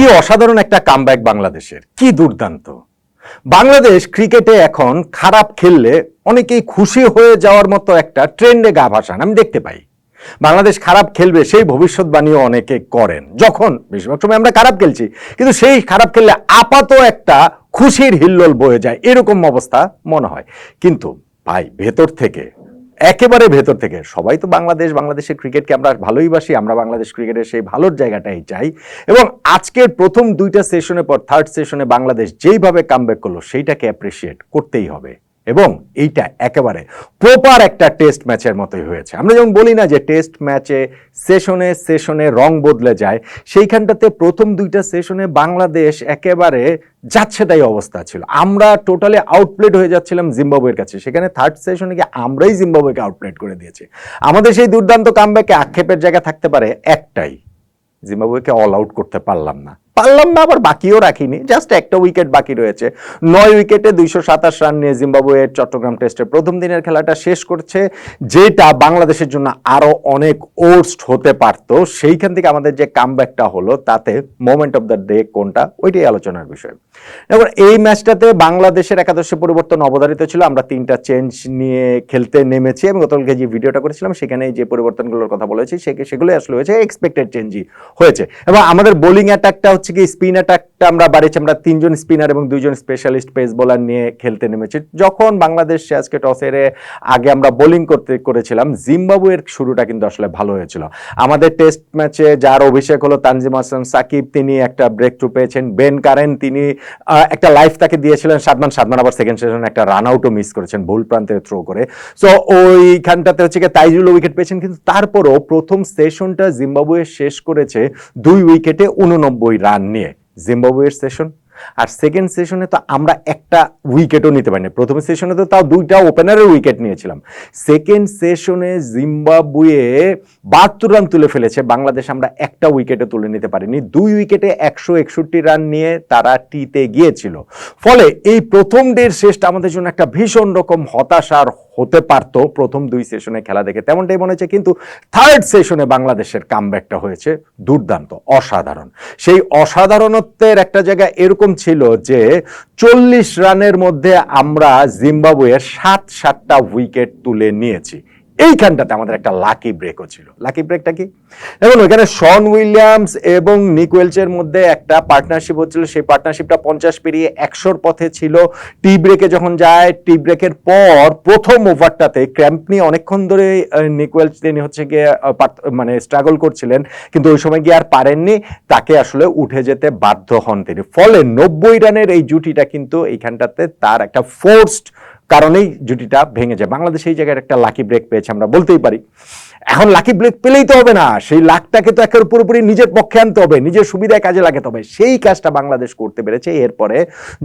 কি অসাধারণ একটা কামব্যাক বাংলাদেশের, কি দুর্দান্ত। বাংলাদেশ ক্রিকেটে এখন খারাপ খেললে অনেকেই খুশি হয়ে যাওয়ার মতো একটা ট্রেন্ডে গা ভাসান, আমি দেখতে পাই। বাংলাদেশ খারাপ খেলবে সেই ভবিষ্যৎবাণীও অনেকে করেন, যখন বেশিরভাগ সময় আমরা খারাপ খেলছি, কিন্তু সেই খারাপ খেললে আপাত একটা খুশির হিল্লোল বয়ে যায়, এরকম অবস্থা মনে হয়। কিন্তু ভাই, ভেতর থেকে একেবারে ভেতর থেকে। সবাই তো বাংলাদেশ, বাংলাদেশের ক্রিকেটকে আমরা ভালোইবাসি আমরা বাংলাদেশ ক্রিকেটের সেই ভালোর জায়গাটাই চাই। এবং আজকের প্রথম দুইটা সেশনের পর থার্ড সেশনে বাংলাদেশ যেইভাবে কামব্যাক করল, সেইটাকে অ্যাপ্রিসিয়েট করতেই হবে। এবং এইটা একেবারে প্রপার একটা টেস্ট ম্যাচের মতোই হয়েছে। আমরা যেমন বলি না যে টেস্ট ম্যাচে সেশনে সেশনে রং বদলে যায়, সেইখানটাতে প্রথম দুইটা সেশনে বাংলাদেশ একেবারে যাচ্ছে তাই অবস্থা ছিল। আমরা টোটালি আউটপ্লেড হয়ে যাচ্ছিলাম জিম্বাবুয়ের কাছে। সেখানে থার্ড সেশনে গিয়ে আমরাই জিম্বাবুয়েকে আউটপ্লেড করে দিয়েছি। আমাদের সেই দুর্দান্ত কামব্যাকে আক্ষেপের জায়গা থাকতে পারে একটাই। জিম্বাবুয়েকে অল আউট করতে পারলাম না। পারলাম না, আবার বাকিও রাখিনি। জাস্ট একটা উইকেট বাকি রয়েছে। নয় উইকেটে দুইশো সাতাশ রান নিয়ে জিম্বাবুয়ের চট্টগ্রাম টেস্টের প্রথম দিনের খেলাটা শেষ করছে, যেটা বাংলাদেশের জন্য আরও অনেক ওর্স্ট হতে পারত। সেইখান থেকে আমাদের যে কামব্যাকটা হলো, তাতে মোমেন্ট অফ দ্য ডে কোনটা, ওইটাই আলোচনার বিষয়। এবার এই ম্যাচটাতে বাংলাদেশের একাদশে পরিবর্তন অবধারিত ছিল। আমরা তিনটা চেঞ্জ নিয়ে খেলতে নেমেছি। এবং গতকালকে যে ভিডিওটা করেছিলাম সেখানে যে পরিবর্তনগুলোর কথা বলেছি, সে- সেগুলোই আসলে হয়েছে এক্সপেক্টেড চেঞ্জই হয়েছে। এবং আমাদের বোলিং অ্যাটাকটা হচ্ছে কি স্পিন অ্যাটাকটা আমরা বাড়িয়েছি। আমরা তিনজন স্পিনার এবং দুইজন স্পেশালিস্ট পেস বোলার নিয়ে খেলতে নেমেছি। যখন বাংলাদেশ আজকে টস হেরে আগে আমরা বোলিং করতে করেছিলাম, জিম্বাবুয়ের শুরুটা কিন্তু আসলে ভালো হয়েছিল। আমাদের টেস্ট ম্যাচে যার অভিষেক হলো তানজিম হাসান, সাকিব, তিনি একটা ব্রেক থ্রু পেয়েছেন। বেন কারেন তিনি একটা লাইফ তাকে দিয়েছিলেন সাদমান সাদমান আবার সেকেন্ড সেশন একটা রান আউটও মিস করেছেন ভুল প্রান্তে থ্রো করে। সো ওইখানটাতে হচ্ছে গিয়ে তাইজুল উইকেট পেয়েছেন, কিন্তু তারপরও প্রথম সেশনটা জিম্বাবুয়ে শেষ করেছে দুই উইকেটে উননব্বই রান নিয়ে। জিম্বাবুয়ের সেশন আর সেকেন্ড সেশনে তো আমরা একটা উইকেটও নিতে পারিনি। প্রথম সেশনে তো তাও দুইটা ওপেনারের উইকেট নিয়েছিলাম। সেকেন্ড সেশনে জিম্বাবুয়ে বাহাত্তর রান তুলে ফেলেছে। বাংলাদেশ আমরা একটা উইকেটে তুলে নিতে পারিনি। দুই উইকেটে একশো একষট্টি রান নিয়ে তারা টিতে গিয়েছিল। ফলে এই প্রথম ডের শেষটা আমাদের জন্য একটা ভীষণ রকম হতাশার হতে পারত প্রথম দুই সেশনে খেলা দেখে। তেমনটাই মনে হচ্ছে কিন্তু থার্ড সেশনে বাংলাদেশের কামব্যাকটা হয়েছে দুর্দান্ত, অসাধারণ। সেই অসাধারণত্বের একটা জায়গা এরকম ছিল যে চল্লিশ রানের মধ্যে আমরা জিম্বাবুয়ের সাত সাতটা উইকেট তুলে নিয়েছি। এইখানটাতে আমাদের একটা লাকি ব্রেকও ছিল। লাকি ব্রেকটা কি? দেখুন ওইখানে শন উইলিয়ামস এবং নিক ওয়েলচের মধ্যে একটা পার্টনারশিপ হচ্ছিল। সেই পার্টনারশিপটা পঞ্চাশ পেরিয়ে একশোর পথে ছিল। টি ব্রেকে যখন যায় টি ব্রেকের পর প্রথম ওভারটাতে ক্র্যাম্প নিয়ে অনেকক্ষণ ধরে আহ, নিক ওয়েলচ তিনি হচ্ছে গিয়ে মানে স্ট্রাগল করছিলেন। কিন্তু ওই সময় গিয়ে আর পারেননি। তাকে আসলে উঠে যেতে বাধ্য হন তিনি। ফলে নব্বই রানের এই জুটিটা কিন্তু এইখানটাতে তার একটা ফোর্সড কারণেই জুটিটা ভেঙে যায়। বাংলাদেশ এই জায়গায় একটা লাকি ব্রেক পেয়েছে, আমরা বলতেই পারি। এখন লাকি ব্রেক পেলেই তো হবে না। সেই লাকটাকে তো একের পুরোপুরি নিজের পক্ষে আনতে হবে, নিজের সুবিধায় কাজে লাগাতে হবে। সেই কাজটা বাংলাদেশ করতে পেরেছে। এরপরে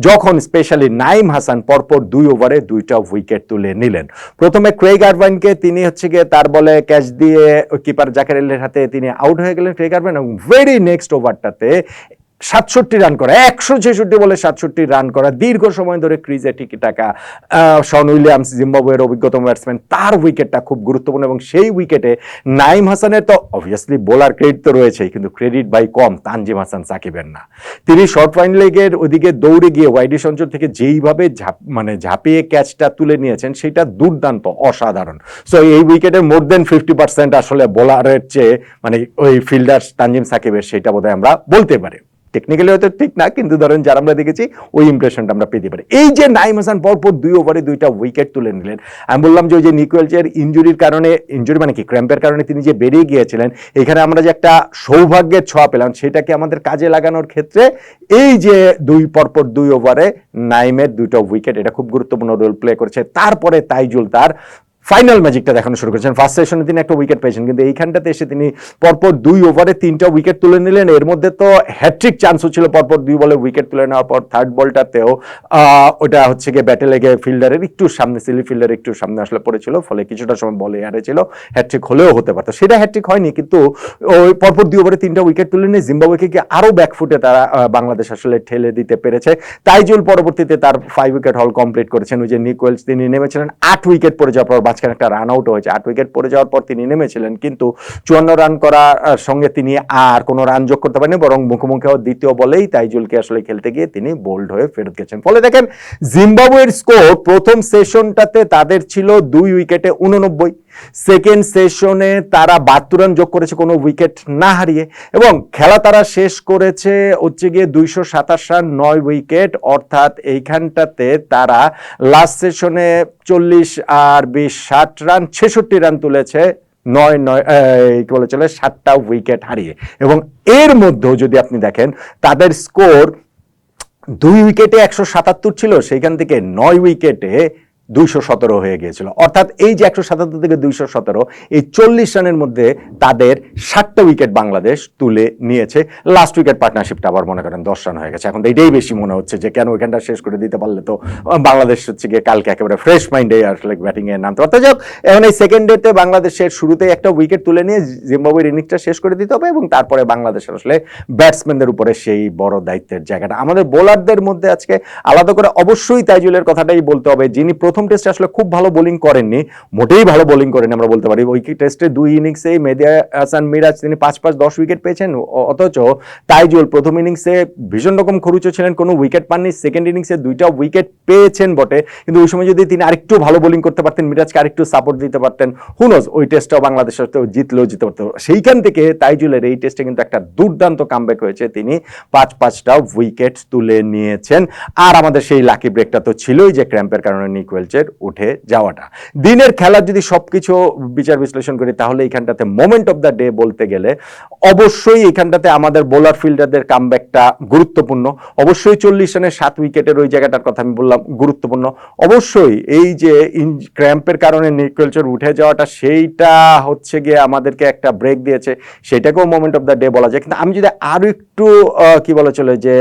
যখন স্পেশালি নাইম হাসান পরপর দুই ওভারে দুইটা উইকেট তুলে নিলেন। প্রথমে ক্রেগ আরভাইনকে তিনি হচ্ছে গিয়ে তার বলে ক্যাচ দিয়ে কিপার জাকের হাতে তিনি আউট হয়ে গেলেন ক্রেগ আরভাইন এবং ভেরি নেক্সট ওভারটাতে সাতষট্টি রান করা, একশো ছেষট্টি বলে সাতষট্টি রান করা, দীর্ঘ সময় ধরে ক্রিজে টিকি টাকা শন উইলিয়ামস, জিম্বাবুয়ের অভিজ্ঞতম ব্যাটসম্যান তার উইকেটটা খুব গুরুত্বপূর্ণ এবং সেই উইকেটে নাইম হাসানের তো অবভিয়াসলি বোলার ক্রেডিট তো রয়েছেই, কিন্তু ক্রেডিট বাই কম, তানজিম হাসান সাকিবের না। তিনি শর্ট ফাইন লেগের ওদিকে দৌড়ে গিয়ে ওয়াইডিস অঞ্চল থেকে যেইভাবে ঝাঁপ মানে ঝাঁপিয়ে ক্যাচটা তুলে নিয়েছেন, সেটা দুর্দান্ত, অসাধারণ। সো এই উইকেটের মোর দেন ফিফটি পার্সেন্ট আসলে বোলারের চেয়ে মানে ওই ফিল্ডার তানজিম সাকিবের, সেটা বোধহয় আমরা বলতে পারি। টেকনিক্যালি হয়তো ঠিক না, কিন্তু ধরেন যারা আমরা দেখেছি, ওই ইমপ্রেশনটা আমরা পেতে পারি। এই যে নাইম হাসান পরপর দুই ওভারে দুইটা উইকেট তুলে নিলেন। আমি বললাম যে ওই যে নিকোয়েলচের ইঞ্জুরির কারণে ইঞ্জুরি মানে কি ক্র্যাম্পের কারণে তিনি যে বেরিয়ে গিয়েছিলেন, এখানে আমরা যে একটা সৌভাগ্যের ছোঁয়া পেলাম, সেটাকে আমাদের কাজে লাগানোর ক্ষেত্রে এই যে দুই, পরপর দুই ওভারে নাইমের দুইটা উইকেট এটা খুব গুরুত্বপূর্ণ রোল প্লে করেছে। তারপরে তাইজুল তার ফাইনাল ম্যাজিকটা দেখানো শুরু করেছেন। ফার্স্ট সেশনে তিনি একটা উইকেট পেয়েছেন, কিন্তু এইখানটাতে এসে তিনি পরপর দুই ওভারে তিনটা উইকেট তুলে নিলেন। এর মধ্যে তো হ্যাট্রিক চান্সও ছিল পরপর দুই বলে উইকেট তুলে নেওয়ার পর থার্ড বলটাতেও ওটা হচ্ছে গিয়ে ব্যাটে লেগে ফিল্ডারের একটু সামনে সিলি ফিল্ডার একটু সামনে আসলে পড়েছিল, ফলে কিছুটা সময় বলে হারেছিল হ্যাট্রিক হলেও হতে পারতো। সেটা হ্যাট্রিক হয়নি, কিন্তু ওই পরপর দুই ওভারে তিনটা উইকেট তুলে নিয়ে জিম্বাবুয়েকে গিয়ে আরও ব্যাকফুটে তারা বাংলাদেশ আসলে ঠেলে দিতে পেরেছে। তাইজুল পরবর্তীতে তার ফাইভ উইকেট হল কমপ্লিট করেছেন। ওই যে নিকোয়েলস তিনি নেমেছিলেন, আট উইকেট পড়ে যাওয়ার পর মাঝখানে একটা রান আউট হয়েছে। আট উইকেট পড়ে যাওয়ার পর তিনি নেমেছিলেন, কিন্তু চুয়ান্ন রান করার সঙ্গে তিনি আর কোনো রান যোগ করতে পারেনি বরং মুখোমুখি হওয়ার দ্বিতীয় বলেই তাইজুলকে আসলে খেলতে গিয়ে তিনি বোল্ড হয়ে ফেরত গেছেন। ফলে দেখেন, জিম্বাবুয়ের স্কোর প্রথম সেশনটাতে তাদের ছিল দুই উইকেটে উননব্বই। সেকেন্ড সেশনে তারা বাহাত্তর রান যোগ করেছে, কোনো উইকেট না হারিয়ে। এবং খেলা তারা শেষ করেছে হচ্ছে গিয়ে দুইশো সাতাশ রান, নয় উইকেট অর্থাৎ এইখানটাতে তারা লাস্ট সেশনে চল্লিশ আর বিশ, ষাট রান, ছেষট্টি রান তুলেছে। নয় নয় কি বলে চলে? সাতটা উইকেট হারিয়ে। এবং এর মধ্যেও যদি আপনি দেখেন, তাদের স্কোর দুই উইকেটে একশো সাতাত্তর ছিল, সেইখান থেকে নয় উইকেটে দুইশো সতেরো হয়ে গিয়েছিল। অর্থাৎ এই যে একশো সাতাত্তর থেকে দুইশো সতেরো, এই চল্লিশ রানের মধ্যে তাদের সাতটা উইকেট বাংলাদেশ তুলে নিয়েছে। লাস্ট উইকেট পার্টনারশিপটা আবার মনে করেন দশ রান হয়ে গেছে। এখন তো এটাই বেশি মনে হচ্ছে যে কেন ওইখানটা শেষ করে দিতে পারলে তো বাংলাদেশ হচ্ছে গিয়ে কালকে একেবারে ফ্রেশ মাইন্ডে আসলে ব্যাটিং এ নামতে অর্থাৎ যাক, এখন এই সেকেন্ড ডেতে বাংলাদেশের শুরুতেই একটা উইকেট তুলে নিয়ে জিম্বাবুয়ের ইনিংসটা শেষ করে দিতে হবে এবং তারপরে বাংলাদেশের আসলে ব্যাটসম্যানদের উপরে সেই বড় দায়িত্বের জায়গাটা। আমাদের বোলারদের মধ্যে আজকে আলাদা করে অবশ্যই তাইজুলের কথাটাই বলতে হবে, যিনি টেস্টে আসলে খুব ভালো বোলিং করেননি, মোটেই ভালো বোলিং করেন আমরা বলতে পারি। ওই টেস্টে দুই ইনিংসে মেদিয়া হাসান মিরাজ, তিনি পাঁচ পাঁচ দশ উইকেট পেয়েছেন অথচ তাইজুল প্রথম ইনিংসে ভীষণ রকম খরুচো ছিলেন, কোনো উইকেট পাননি সেকেন্ড ইনিংসে দুইটা উইকেট পেয়েছেন বটে। কিন্তু ওই সময় যদি তিনি আরেকটু ভালো বোলিং করতে পারতেন, মিরাজকে আরেকটু সাপোর্ট দিতে পারতেন হুনোজ ওই টেস্টটাও বাংলাদেশ জিতলেও জিতে পারতো। সেইখান থেকে তাইজুলের এই টেস্টে কিন্তু একটা দুর্দান্ত কামব্যাক হয়েছে। তিনি পাঁচ পাঁচটা উইকেট তুলে নিয়েছেন। আর আমাদের সেই লাকি ব্রেকটা তো ছিলই যে ক্র্যাম্পের কারণে নিক ওয়েলচের উঠে যাওয়াটা। দিনের খেলার যদি সব কিছু বিচার বিশ্লেষণ করি, তাহলে এইখানটাতে মোমেন্ট অফ দ্য ডে বলতে গেলে অবশ্যই এখানটাতে আমাদের বোলার ফিল্ডারদের কামব্যাকটা গুরুত্বপূর্ণ। অবশ্যই চল্লিশ রানের সাত উইকেটের ওই জায়গাটার কথা আমি বললাম, গুরুত্বপূর্ণ। অবশ্যই এই যে ইন ক্র্যাম্পের কারণে নিকলচর উঠে যাওয়াটা, সেইটা হচ্ছে গিয়ে আমাদেরকে একটা ব্রেক দিয়েছে। সেটাকেও মোমেন্ট অফ দ্য ডে বলা যায়। কিন্তু আমি যদি আরও একটু কি বলা চলে যে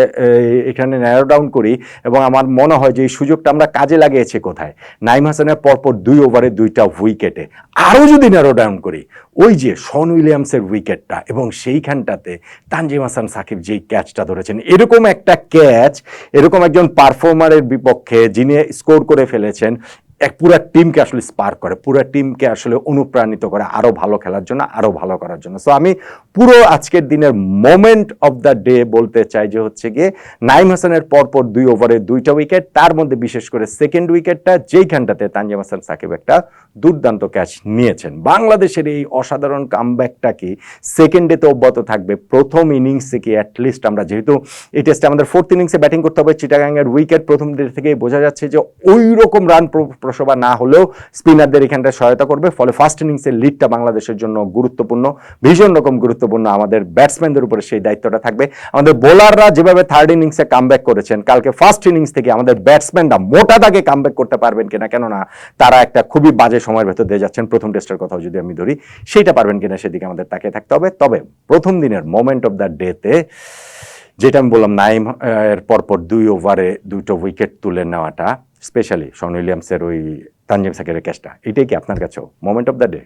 এখানে ন্যারো ডাউন করি এবং আমার মনে হয় যে এই সুযোগটা আমরা কাজে লাগিয়েছি কোথায়? নাইম হাসানের পরপর দুই ওভারে দুইটা উইকেটে। আরও যদি ন্যারো ডাউন করি, ওই যে শন উইলিয়ামসের উইকেটটা এবং সেইখানটাতে তানজিম হাসান সাকিব যেই ক্যাচটা ধরেছেন, এরকম একটা ক্যাচ এরকম একজন পারফর্মারের বিপক্ষে যিনি স্কোর করে ফেলেছেন এক পুরো টিমকে আসলে স্পার্ক করে, পুরো টিমকে আসলে অনুপ্রাণিত করে আরও ভালো খেলার জন্য, আরও ভালো করার জন্য। সো আমি পুরো আজকের দিনের মোমেন্ট অফ দ্য ডে বলতে চাই যে হচ্ছে গিয়ে নাইম হাসানের পরপর দুই ওভারে দুইটা উইকেট তার মধ্যে বিশেষ করে সেকেন্ড উইকেটটা যেইখানটাতে তানজিম হাসান সাকিব একটা দুর্দান্ত ক্যাচ নিয়েছেন। বাংলাদেশের এই অসাধারণ কামব্যাকটা কি? সেকেন্ড ডেতে অব্যাহত থাকবে, প্রথম ইনিংসে কি অ্যাটলিস্ট আমরা যেহেতু এই টেস্টে আমাদের ফোর্থ ইনিংসে ব্যাটিং করতে হবে চিটাগাংয়ের উইকেট প্রথম দিক থেকে বোঝা যাচ্ছে যে ওই রকম রান প্রসবা না হলেও স্পিনারদের এখানটায় সহায়তা করবে। ফলে ফার্স্ট ইনিংসের লিডটা বাংলাদেশের জন্য গুরুত্বপূর্ণ, ভীষণ রকম গুরুত্বপূর্ণ আমাদের ব্যাটসম্যানদের উপরে সেই দায়িত্বটা থাকবে। আমাদের বোলাররা যেভাবে থার্ড ইনিংসে কামব্যাক করেছেন, কালকে ফার্স্ট ইনিংস থেকে আমাদের ব্যাটসম্যানরা মোটা দাগে কামব্যাক করতে পারবেন কিনা, কেননা তারা একটা খুবই বাজে সময়ের ভেতর দিয়ে যাচ্ছেন। প্রথম টেস্টের কথাও যদি আমি ধরি, সেইটা পারবেন কিনা সেদিকে আমাদের তাকিয়ে থাকতে হবে। তবে প্রথম দিনের মোমেন্ট অফ দ্য ডেতে যেটা আমি বললাম, নাইম, এর পরপর দুই ওভারে দুটো উইকেট তুলে নেওয়াটা স্পেশালি শন উইলিয়ামসের ওই তানজিম সাকিরের ক্যাচটা এটাই কি আপনার কাছেও? Moment of the day